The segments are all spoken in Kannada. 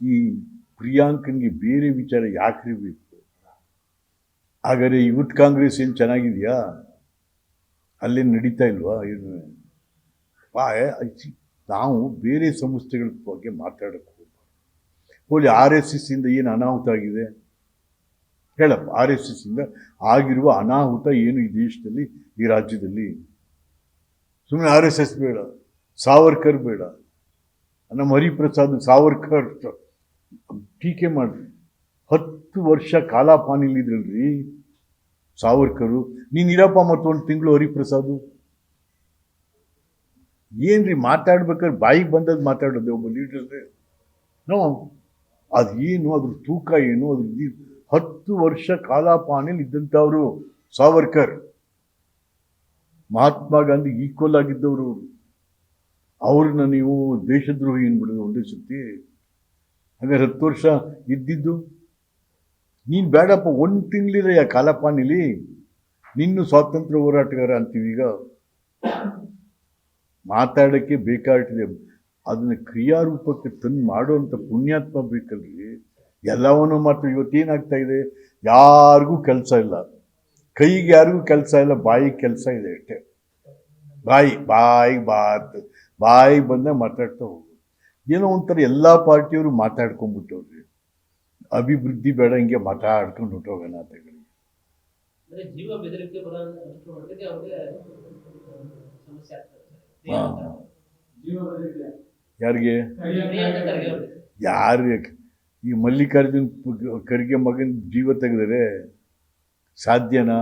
ಈ ಪ್ರಿಯಾಂಕನ್ಗೆ ಬೇರೆ ವಿಚಾರ ಯಾಕ್ರಿ ಬೇಕು? ಹಾಗಾದ್ರೆ ಯೂತ್ ಕಾಂಗ್ರೆಸ್ ಏನು ಚೆನ್ನಾಗಿದೆಯಾ? ಅಲ್ಲೇನು ನಡೀತಾ ಇಲ್ವಾ? ಏನು? ನಾವು ಬೇರೆ ಸಂಸ್ಥೆಗಳ ಬಗ್ಗೆ ಮಾತಾಡೋಕ್ಕೆ ಹೋಗ್ಬಾರ್ದು. ಹೋಲಿ ಆರ್ ಎಸ್ ಎಸ್ ಇಂದ ಏನು ಅನಾಹುತ ಆಗಿದೆ? ಹೇಳಪ್ಪ, ಆರ್ ಎಸ್ ಎಸ್ ಇಂದ ಆಗಿರುವ ಅನಾಹುತ ಏನು ಈ ದೇಶದಲ್ಲಿ, ಈ ರಾಜ್ಯದಲ್ಲಿ? ಸುಮ್ಮನೆ ಆರ್ ಎಸ್ ಎಸ್ ಬೇಡ, ಸಾವರ್ಕರ್ ಬೇಡ. ನಮ್ಮ ಹರಿಪ್ರಸಾದ್ ಸಾವರ್ಕರ್ ಟೀಕೆ ಮಾಡಿರಿ ಹತ್ತು ವರ್ಷ ಕಾಲಾಪಾನಿಲಿದ್ರಲ್ರಿ ಸಾವರ್ಕರು. ನೀನು ಇರಪ್ಪ ಮತ್ತೊಂದು ತಿಂಗಳು ಹರಿಪ್ರಸಾದು. ಏನ್ರಿ ಮಾತಾಡ್ಬೇಕಾದ್ರೆ ಬಾಯಿಗೆ ಬಂದದ್ದು ಮಾತಾಡೋದು ಒಬ್ಬ ಲೀಡರ್ ನೋ ಅದೇನು ಅದ್ರ ತೂಕ ಏನು, ಅದ್ರ ಹತ್ತು ವರ್ಷ ಕಾಲಾಪಾನಿಲ್ ಇದ್ದಂಥವ್ರು ಸಾವರ್ಕರ್. ಮಹಾತ್ಮ ಗಾಂಧಿ ಈಕ್ವಲ್ ಆಗಿದ್ದವರು. ಅವರು ಅವ್ರನ್ನ ನೀವು ದೇಶದ್ರೋಹಿ ಏನ್ಬಿಡೋದು ಒಂದೇ ಸತಿ ಹಾಗಾದ್ರೆ ಹತ್ತು ವರ್ಷ ಇದ್ದಿದ್ದು. ನೀನು ಬೇಡಪ್ಪ, ಒಂದು ತಿಂಗಳಿರಯ್ಯ ಕಾಲಪಾನಿಲಿ ನಿನ್ನೂ ಸ್ವಾತಂತ್ರ್ಯ ಹೋರಾಟಗಾರ ಅಂತೀವಿ ಈಗ. ಮಾತಾಡೋಕ್ಕೆ ಬೇಕಾಗ್ತದೆ. ಅದನ್ನು ಕ್ರಿಯಾರೂಪಕ್ಕೆ ತಂದು ಮಾಡುವಂಥ ಪುಣ್ಯಾತ್ಮ ಬೇಕಲ್ಲಿ, ಎಲ್ಲವನ್ನೂ ಮಾತ್ರ ಇವತ್ತೇನಾಗ್ತಾ ಇದೆ? ಯಾರಿಗೂ ಕೆಲಸ ಇಲ್ಲ. ಕೈಗೆ ಯಾರಿಗೂ ಕೆಲಸ ಇಲ್ಲ, ಬಾಯಿಗೆ ಕೆಲಸ ಇದೆ ಅಷ್ಟೇ. ಬಾಯಿ ಬಾಯಿ ಬಾತ್ ಬಾಯಿ ಬಂದ ಮಾತಾಡ್ತಾ ಹೋಗು. ಏನೋ ಒಂಥರ ಎಲ್ಲ ಪಾರ್ಟಿಯವರು ಮಾತಾಡ್ಕೊಂಡ್ಬಿಟ್ಟವ್ರಿ. ಅಭಿವೃದ್ಧಿ ಬೇಡ ಹಿಂಗೆ ಮಾತಾಡ್ಕೊಂಡು ಹೊಟ್ಟೋಗೋಣ ಅಂತ ಹೇಳಿ. ಜೀವ ಬೆದರಿಕೆ ಬರೋ ಅಷ್ಟು ಮಟ್ಟಿಗೆ ಅವ್ರಿಗೆ ಸಮಸ್ಯೆ ಆಗ್ತದೆ. ಹಾ. ಯಾರಿಗೆ? ಯಾರು ಈ ಮಲ್ಲಿಕಾರ್ಜುನ್ ಖರ್ಗೆ ಮಗನ ಜೀವ ತೆಗೆದರೆ ಸಾಧ್ಯನಾ?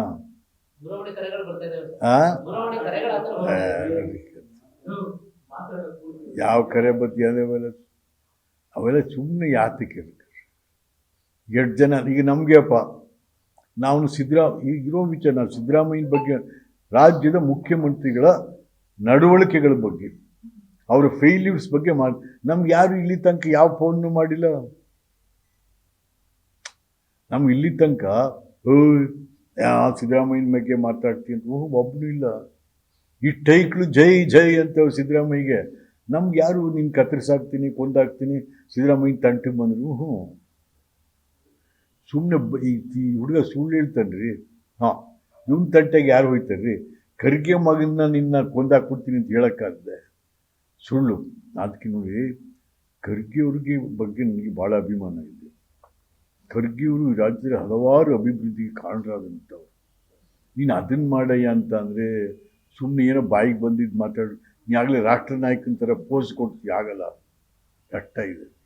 ಯಾವ ಕರೆ ಬತ್ತಿ ಅವೆಲ್ಲ ಅವೆಲ್ಲ ಸುಮ್ಮನೆ ಯಾತಕ್ಕೆ ಎಷ್ಟು ಜನ ಈಗ ನಮಗೆ ಅಪ್ಪ, ನಾವು ಸಿದ್ದರಾ ಈಗ ಇರೋ ವಿಚಾರ ನಾವು ಸಿದ್ದರಾಮಯ್ಯನ ಬಗ್ಗೆ, ರಾಜ್ಯದ ಮುಖ್ಯಮಂತ್ರಿಗಳ ನಡವಳಿಕೆಗಳ ಬಗ್ಗೆ, ಅವರ ಫೇಲ್ಯೂರ್ಸ್ ಬಗ್ಗೆ ಮಾಡಿ ನಮ್ಗೆ ಯಾರು ಇಲ್ಲಿ ತನಕ ಯಾವ ಫೋನ್ನು ಮಾಡಿಲ್ಲ ನಮ್ಗೆ ಇಲ್ಲಿ ತನಕ ಸಿದ್ದರಾಮಯ್ಯನ ಬಗ್ಗೆ ಮಾತಾಡ್ತೀನಿ ಅಂತ ಒಬ್ಬನು ಇಲ್ಲ. ಈ ಟೈಕ್ಳು ಜೈ ಜೈ ಅಂತ ಸಿದ್ದರಾಮಯ್ಯಗೆ ನಮ್ಗೆ ಯಾರು ನಿನ್ನ ಕತ್ತರಿಸಾಕ್ತೀನಿ, ಕೊಂದಾಕ್ತೀನಿ, ಸಿದ್ದರಾಮಯ್ಯ ತಂಟಿಗೆ ಬಂದರು, ಹ್ಞೂ. ಸುಮ್ಮನೆ ಈ ಈ ಹುಡುಗ ಸುಳ್ಳು ಹೇಳ್ತಾನ್ರಿ. ಹಾಂ, ಇವನ್ ತಂಟೆಗೆ ಯಾರು ಹೋಯ್ತಾರ್ರಿ ಖರ್ಗೆ ಮಗನ್ನ ನಿನ್ನ ಕೊಂದಾಕ್ಬಿಡ್ತೀನಿ ಅಂತ ಹೇಳೋಕ್ಕಾಗದೆ. ಸುಳ್ಳು. ಅದಕ್ಕೆ ನೋಡಿ ಖರ್ಗೆಯವ್ರಿಗೆ ಬಗ್ಗೆ ನನಗೆ ಭಾಳ ಅಭಿಮಾನ ಇದೆ. ಖರ್ಗೆಯವರು ರಾಜ್ಯದ ಹಲವಾರು ಅಭಿವೃದ್ಧಿಗೆ ಕಾರಣರಾದಂಥವ್ರು. ನೀನು ಅದನ್ನು ಮಾಡಯ್ಯ ಅಂತ ಅಂದರೆ ಸುಮ್ಮನೆ ಏನೋ ಬಾಯಿಗೆ ಬಂದಿದ್ದು ಮಾತಾಡು ನೀ ಆಗಲೇ ರಾಷ್ಟ್ರ ನಾಯಕನ ಥರ ಪೋಸ್ ಕೊಡ್ತೀವಿ ಆಗಲ್ಲ. ಕಷ್ಟ ಇದೆ.